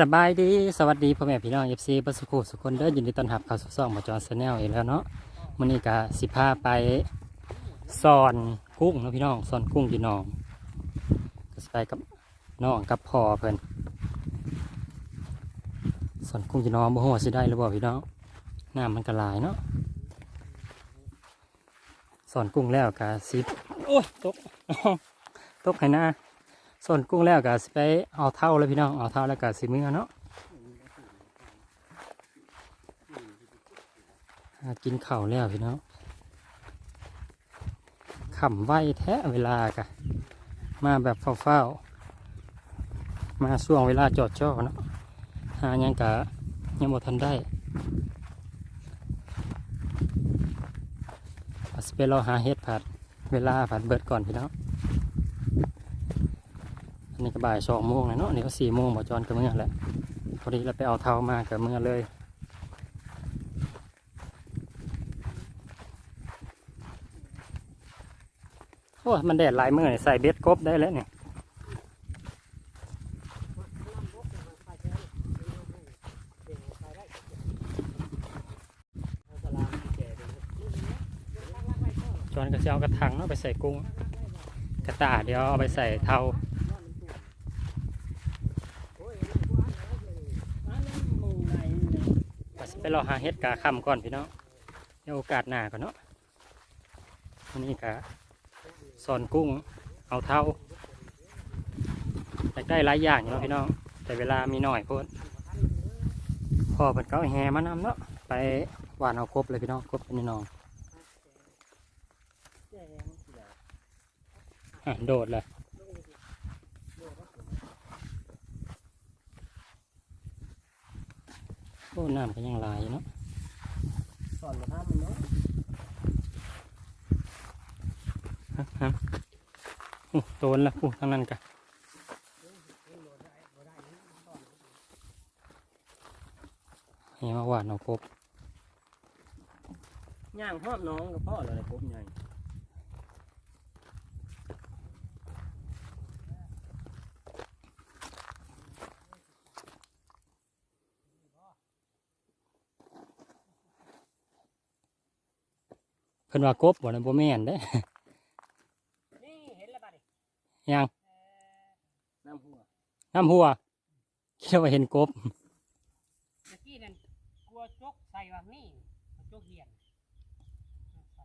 สบายดีสวัสดีพ่อแม่พี่น้องเอฟซีบัสสุขุสุคนเด้อยินดีต้อนรับเข้าสู่ช่องหมาจอนชาแนลอีกแล้วเนาะมื้อนี้ก็สิพาไปสอนกุ้งเนาะพี่น้องสอนกุ้งพี่น้องก็สิไปกับน้องกับพ่อเพิ่นสอนกุ้งพี่น้องบ่ฮู้ว่าสิได้หรือบ่พี่น้องน้ำมันก็หลายเนาะสอนกุ้งแล้วก็สิโอ้ยตกตกให้หน้า ส่วนกุ้งแล้วก็สิไปเอาเท่าเลยพี่น้องเอาเท่าแล้วก็สิมือเนาะกินข้าวแล้วพี่น้องขำไวแท้เวลากะมาแบบเฝ้าๆมาช่วงเวลาจอดจ่อเนาะหายังกะยังบ่ทันได้สิไปรอหาเฮ็ดผัดเวลาผัดเบิดก่อนพี่น้อง นนี้ก็บ่ายสองโมงแล้วเนาะนี่ก็สี่โมงบ่จอนกับเมื่อแหละพอดีเราไปเอาเท้ามากับเมื่อเลยโอ้มันแดดหลายมือนี่ใส่เบ็ดกบได้แล้วเนี่ยจอนก็จะเอากระถางเนาะไปใส่กุ้ง กระตาเดี๋ยวเอาไปใส่เทา ก็สิไป รอหาเห็ดกาค่ำก่อนพี่น้องเดี๋ยวโอกาสหน้าก่อนเนาะวันนี้กะสอนกุ้งเอาเท้าอยากได้หลายอย่างอยู่เนาะพี่น้องแต่เวลามีหน่อยโพดพ่อเพิ่นก็เอาแฮมานำเนาะไปหวานเอากบเลยพี่น้องกบเป็นน้องโดดเลย โอ้น้ำก็ยังหลายอยู่เนาะสอนมาทำมันเนาะฮะฮะโอ้โดนละผู้ทั้งนั้นกะเฮ้มาหวานเอากบย่างหอดน้องกับพ่อเลยผมใหญ่ เพิ่นว่ากบบ่นะบ่แม่นเด้นี่เห็นแล้วบัดนี้ยังน้ำหัวน้ำหัวคิดว่าเห็นกบเมื่อกี้นั่นกลัวจกใส่ว่านี่จกเหียนใส่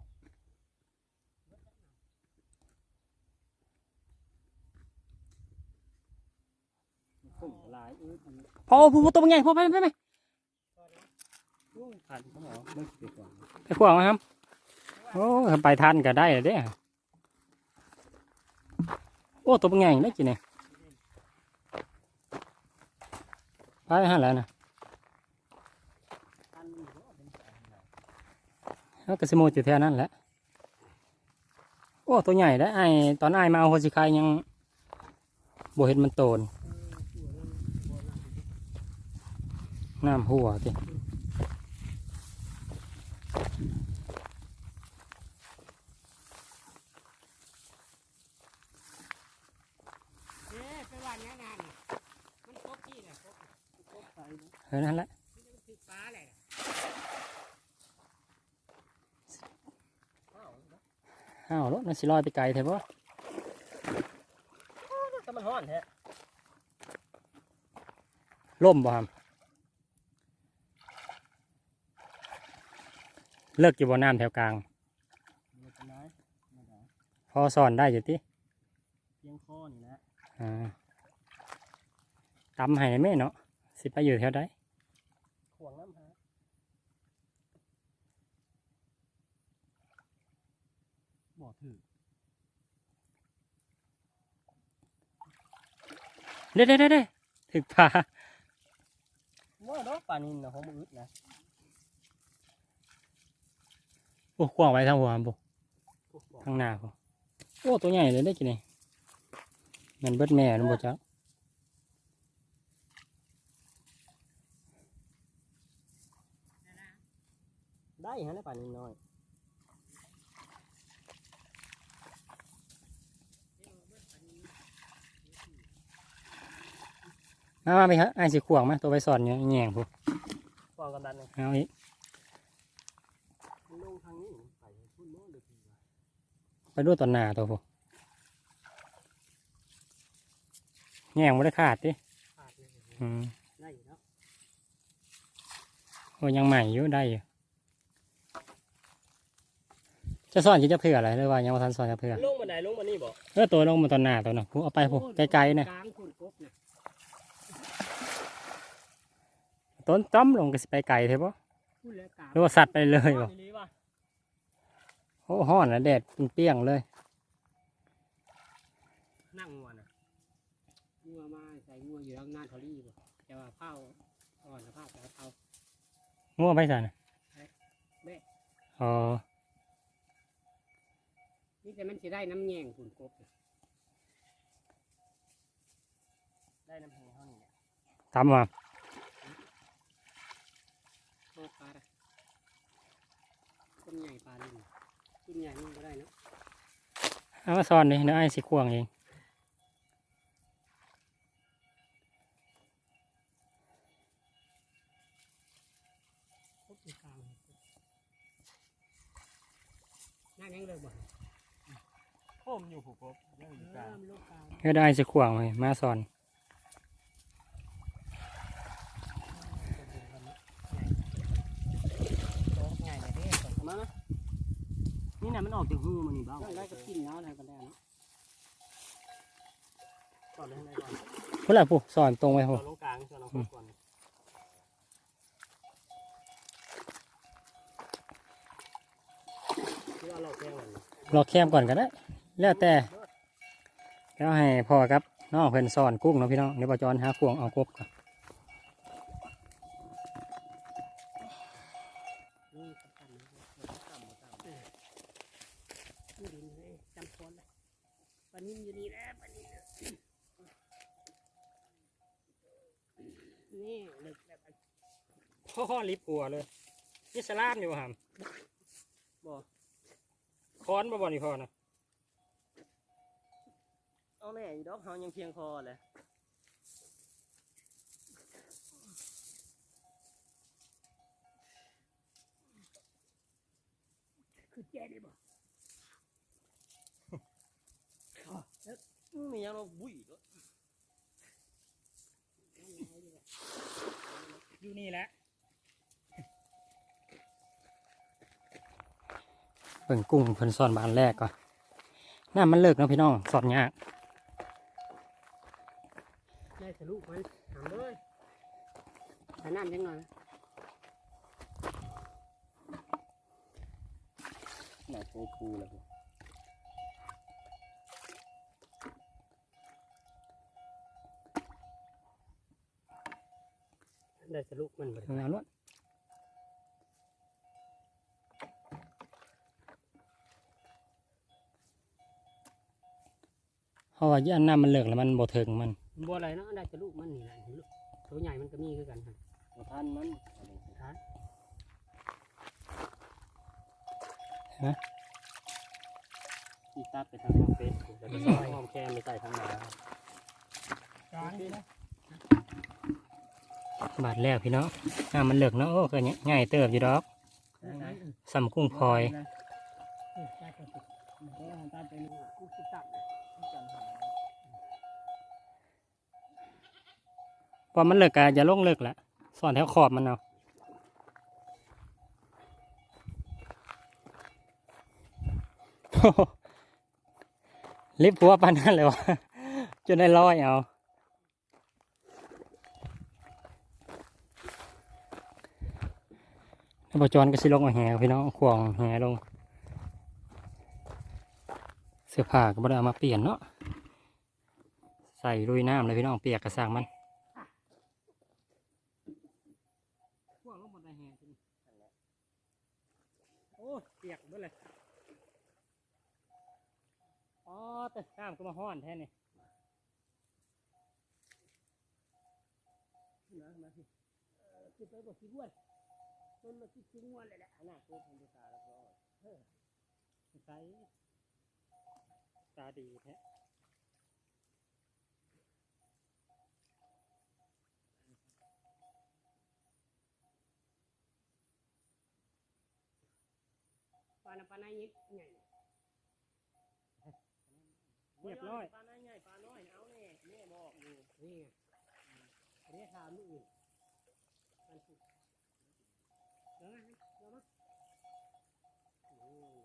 สุ่มลายอื้อพอผู้ตัวมันใหญ่พอไปไปไปผ่านเขาบอกไม่ติดก่อนไปขวางมาครับ โอ้ถ้าไปทันก็ได้เลยเด้โอ้ตัวมันใหญ่ได้กี่เนี่ยไปหาแล้วนะทันมันอยู่ว่าเป็นแล้วก็สมูทอยู่แถวนั้นแหละ โอ้ ตัวใหญ่ได้ไอายตอนไอายมาเอาโฮชิคายยังบ่เห็นมันโตนน้ำหัวติ เอ๊ะไปวันนี้นานนี่มันจกที่แหละจกจกใส่นะ เออนั่นแหละมันจะติดฟ้าเลยน่ะอ้าวเนาะอ้าวรถนั่นสิลอยไปไกลแท้บ่ถ้ามันห้อนแท้ล่มบ่ครับเลิกอยู่บ่น้ำแถวกลางมันจะน้อยไม่ได้พอสอนได้อยู่ติเพียงคอนี่แหละอ่าตำให้แม่เนาะสิไปอยู่แถวใดข วางน้ำฮะบ่ถือเด้เด้เด้เด้ถึกพาว่าเนาะปลานินเนาะของมืออึดนะโอ้ขวางไว้ทางหัวบุพวกบอกทางหน้าผมโอ้ตัวใหญ่เลยได้กินนี่มันเบิดแม่นะบ่จ๊ะ ได้ฮะในปลานินน้อยมามาไปฮะไอ้ายสิขวางมาตัวไปสอนอยู่แง่งพูฟองกำดันเลยเอาอีกลงทางนี้ไปพุ่นโน้นเลยทีว่าไปดูตอนหน้าตัวพูแง่งไม่ได้ขาดดิขาดเลยอืมได้อยู่แล้วโอ้ยังใหม่อยู่ได้อยู่ จะสอนคิดจะเผื่ออะไรหรือว่ายังไม่ทันสอนจะเผื่อลงมาไหนลงมานี่บ่เออตัวลงมาตอนหน้าตัวน่ะพูเอาไปพูไกลๆเนี่ยกลางพุ่นกบเนี่ยต้นต้อมลงก็สิไปไกลเถอะปะพุ่นแล้วกลางหรือว่าสัตว์ไปเลยบ่ปะดีว่ะโอ้ห้อนแล้วแดดเปรี้ยงๆเลย นั่งงัวน่ะงัวมาใส่งัวอยู่ข้างหน้าเทอรี่บ่แต่ว่าเผาอ่อนสภาพแล้วเผาง่วงไปสันแม่อ๋อนี่ แต่มันสิได้น้ำแยงพุ่นกบเนี่ยได้น้ำแหงเท่านี้แหละตามมาโอ้ปลาละต้นใหญ่ปลาลิงต้นใหญ่นี่ก็ได้เนาะเอามาสอนดิเดี๋ยวไอ้ายสิควงเอง มอยู่ผูกบยังอยู่กเอลาองมันลูกกลางเดี๋ยวไอ้ายสิควงเลยมาสอนง่ายเลยเด้มาไหมนี่น่ะมันออกจากหูมันนี่บ้างได้ก็กินแล้วนะก็ได้เนาะก่อนเลยให้ก่อนพุ่นละปุ๊สอนตรงไปก่ปุ๊อนลงกลางก่อนลงกลางก่อนคือว่าเราแกงมันรอแคมก่อนก็ได้ แล้วแต่แล้วให้พ่อครับน้องเพิ่นสอนกุ้งเนาะพี่น้องเดี๋ยวปจอนหาควงเอากบก่อนนี่สำคัญนะต่ำต่ำนี่ดินเลยจำคนเลยปนิ่มอยู่นี่แหละปลานิ่มนี่ล็กแบบพ่อลิบหัวเลยนี่สลามอยู่ห่ามบ่ค้อนบ่บ่นี่พ่อนะ เอาแน่อยู่ดอกเฮายังเพียงพอเลยคือแก่ได้บ่มียังเราบุ้ยก็อยู่นี่แหละเบิ่งกุ้งเพิ่นสอนบานแรกก่อนน้ามันเลิกเนาะพี่น้องสอนยาก ได้ทะลุมันถามเลยแต่น้ำยังไงหนักโคคูเลยได้ทะลุมันบ่ได้เอาล้วนเพราะว่าย่านน้ำมันเลิกแล้วมันบ่ถึงมัน บัวอะไรเนาะได้ทะลุมันนี่แหละทะลุตัวใหญ่มันก็มีคือกันครับท่านมันท้ายที่ตัดไปทางห้องเฟสแล้วก็ซอยห้องแคมไปใส่ทางหนาจานนี่นะบาดแล้วพี่น้องน้ำมันเลิกเนาะโอ้ก็ง่ายเติบอยู่ดอกสำกุ้งพลอย ได้ก็ติดแล้วตาเป็นกูติดตับ พอมันเลิกก็อย่าลงเลิกละสอนแถวขอบมันเอาลิบหัวปานนั้นเลยวะจนได้ร้อยเอาแล้วปจอนก็สิลงมาแหวพี่น้องขวางแห่ลง เสื้อผ้าก็บ่ได้เอามาเปลี่ยนเนาะใส่ลุยน้ำเลยพี่น้องเปียกกระสังมัน พวกลงบนไดแห่ตัวนี้โอ้เปียกเบิดเลยอ๋อแต่น้ำก็มาห้อนแท้นี่นะมาสิเออคือไปบ่สิบ้วนต้นมาสิสิงวนเลยแหละอันน่ะตัวผมดูตาแล้วก็เออใส่ตาดีแท้านะปลาในยิบใหญ่เรียบร้อยปลาใหญ่ปลาน้อยเอาแน่แม่บอกอยู่นี่ไงอันนี้ถามลูกอื่นมันถูกเดี๋ยวนะเดี๋ยวนะโอ้ย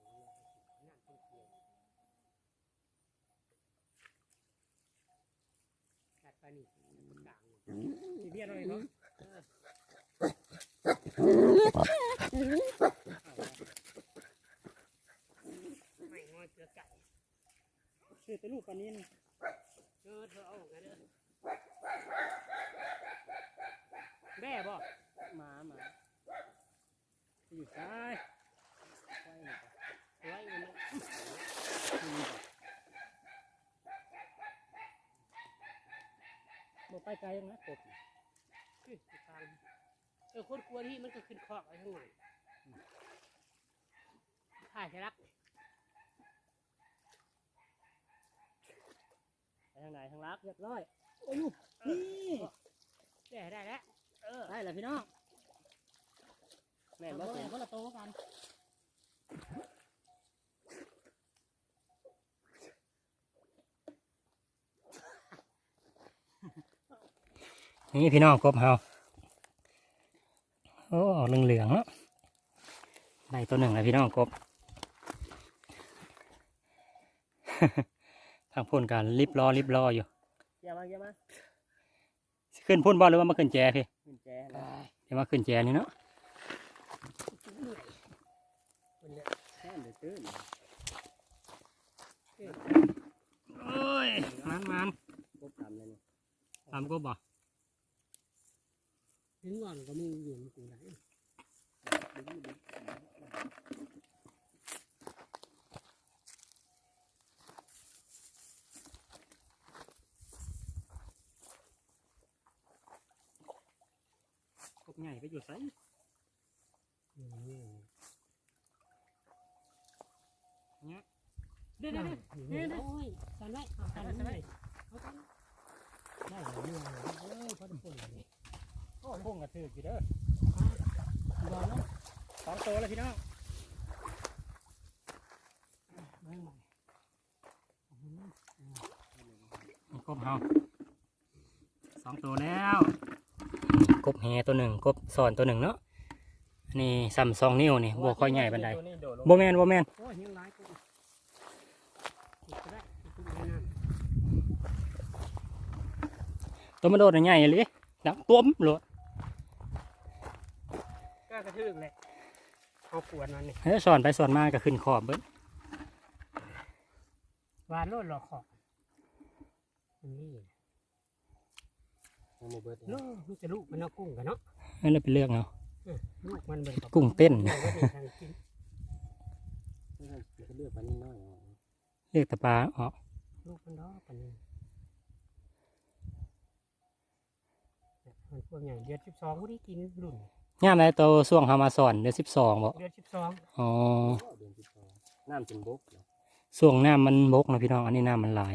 นั่นเป็นเกียร์กัดไปนี่มันกลางนี่เบี้ยอะไรเนาะไม่งอยเกลือไก่ ชื่อแต่ลูกปลานินเออเธอเอาไงเด้อแม่บ่หมาหมาอยู่ซ้ายใช่เนี่ยไว้มันนะบ่ไปไกลยังนะกบขึ้นไปทางเออคนกลัวที่มันก็ขึ้นคอกไว้ข้างหลังถ่ายใช่รัก ไป ทางไหนทางลักเรียบร้อยโอ้ยนี่ได้ได้แล้วเออได้แล้วพี่น้องแม่แม่นบ่บ่เป็แม่นนคนละโตกันนี่พี่น้องกบเฮาโอ้เหลืองๆเนาะได้ตัวหนึ่งแล้วพี่น้องกบ ทางพ่นกันรีบรอรีบรออยู่เกี่ยวมาเกี่ยวมาสิขึ้นพ่นบอลหรือว่ามาขึ้นแจพี่กุญแจนะเดี๋ยวมาขึ้นแจนี่เนาะเหนื่อยมันเนี่ยแค่เดือดตื้นโอ้ยมันมันกบทำเลยนี่ทำกบบ่ถึงก่อนก็มีอยู่ในกูไหน ดึงดึง กบ ใหญ่ไปอยู่ไสอืมเนี่ยเด้อเด้อเด้อเด้อโอ้ยกันไว้เอากันไว้เอากันได้เหรอเนี่ยเออพอจะปุ่นเลยโอ้พุ่งกระถือกี่เด้อรอแล้วสองตัวเลยพี่น้องไม่ไหวนี่กบเฮาสองตัวแล้วกบแห ตัวหนึ่งกบสอนตัวหนึ่งเนาะอันนี้ซ้ำสองนิ้วนี่บวค่อยใหญ่บันไดตัวนี้โดดลงโบแมนโบแมนโอ้ยยังร้ายกูอีกก็ได้อีกก็ได้น้ำตัวมันโดดใหญ่เลยดังต้มโหลดก็กระทืบเลยเอาขวดมันนี่เฮ้ยสอนไปสอนมาก็ขึ้นขอบเบิ้ลวานโลดหลอกของนี่ ยังบ่เบิดโลดมันจะลูกมันเอากุ้งกันเนาะนั่นเลยเป็นเรื่องเอาเออลูกมันเป็นกับกุ้งเต้นเอาไว้ในทางกินมันก็เลือกปลานิ่น้อยเอาเรียกแตะปลาออกลูกมันดอกปันนี้เนี่ยมันพวกใหญ่เดือนสิบสองพอดีกินรุ่นย่ามไรตัวส่วงเฮามาสอนเดือนสิบสองบ่เดือนสิบสองอ๋อเดือนสิบสองน้ำจนบกเนาะส่วงน้ำมันบกนะพี่น้องอันนี้น้ำมันหลาย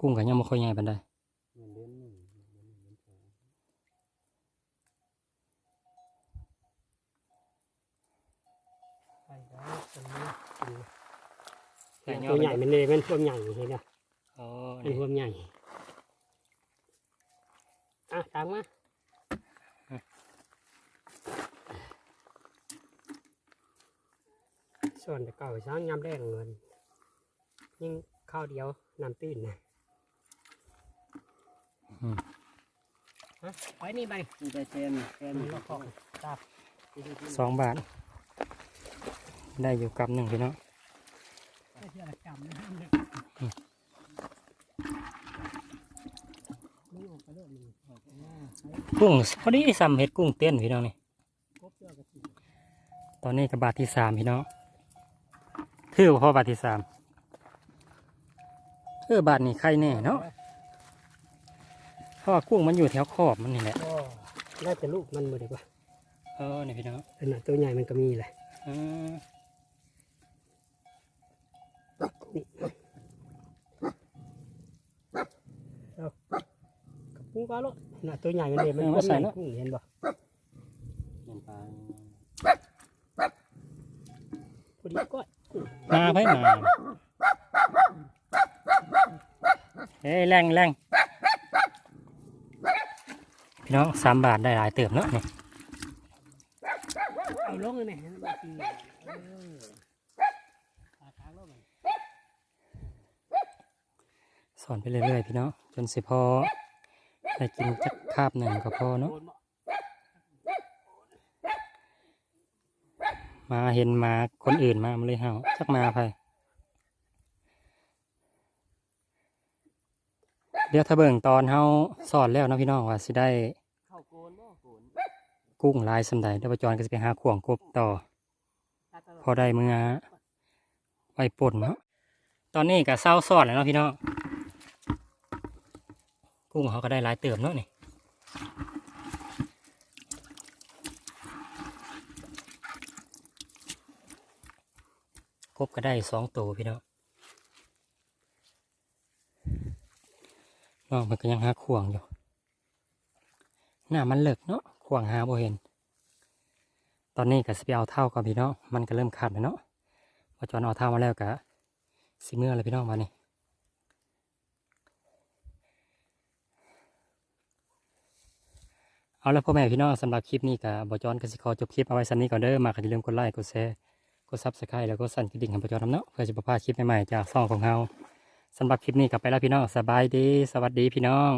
กุ้งก็ยังไม่ค่อยใหญ่ปานใด เงินเดือนหนึ่งเดือนหนึ่งเดือนสอง ไปแล้ว ตัวนี้กินใส่ตัวใหญ่มันเลยมันพวกใหญ่เห็นไหมอ๋อเป็นพวกใหญ่ อะตามมาส่วนแต่เก่าช้างยำแดงเงินยิ่งข้าวเดียวน้ำตื้นนะฮะไว้นี่ไปมีใจแทนแทนมีละของตาบสองบาท ได้อยู่กับหนึ่งพี่น้องไม่ใช่ละจำนะเนี่ยมึงออกไปโลดมึงออกไปหน้าใช้กุ้งพอดีซ้ำเห็ดกุ้งเต้นพี่น้องนี่กบเสื้อกระสีตอนนี้กับบาทที่สามพี่น้องถือว่าพอบาทที่สามเออบาทนี้ใครแน่เนาะเพราะว่ากุ้งมันอยู่แถวขอบมันนี่แหละก็น่าจะลูกมันมาดีกว่าเออนี่พี่น้องขนาดตัวใหญ่มันก็มีแหละอืมนี่เอา กับกุ้งปลาลดขนาดตัวใหญ่เลยมันก็ใหญ่กุ้งเห็นบ่เงินปลาพอดีมาไผมาเฮ้ยแรงแรงพี่น้องสามบาทได้หลายเติบเนาะนี่ เอาลงเลยเนี่ยบางทีเออขาทางลงเลย ส อนไปเรื่อยๆพี่เน้องจนสิพอได้กินจักคาบหนึ่งก็พอเนาะมาเห็นมาคนอื่นมามันเลยเห่าจักมาไปเดี๋ยวถ้าเบิ่งตอนเฮาสอนแล้วนะพี่น้องว่าสิได้กุ้งลายสำใดเดี๋ยวปจอนก็จะไปหาข่วงกบต่อ พอได้มือไว้ป่นเนาะตอนนี้ก็เศร้าสอนแล้วเนาะพี่น้อง กุ้งเขาก็ได้หลายเติมเนาะนี่กบก็ได้สองตัวพี่น้องน้องมันก็ยังหาขวางอยู่หน้ามันเลิกเนาะขวางหาบ่เห็น ตอนนี้ก็สิไปเอาเท่ากับพี่น้องมันก็เริ่มขาดแล้วเนาะพอจอนเอาเท่ามาแล้วก็สิเมื่อเลยพี่น้องมานี่ เอาแล้วพ่อแม่พี่น้องสำหรับคลิปนี้กับบอจอนกสิขอจบคลิปเอาไว้สั้นนี้ก่อนเด้อมาก็อย่าลืมกดไลค์กดแชร์กดซับสไครต์แล้วก็สั่นกระดิ่งให้บอจอนทำเนาะเพื่อจะประพาคลิปใหม่ๆจากซ่องของเราสำหรับคลิปนี้กลับไปแล้วพี่น้องสบายดี สวัสดีพี่น้อง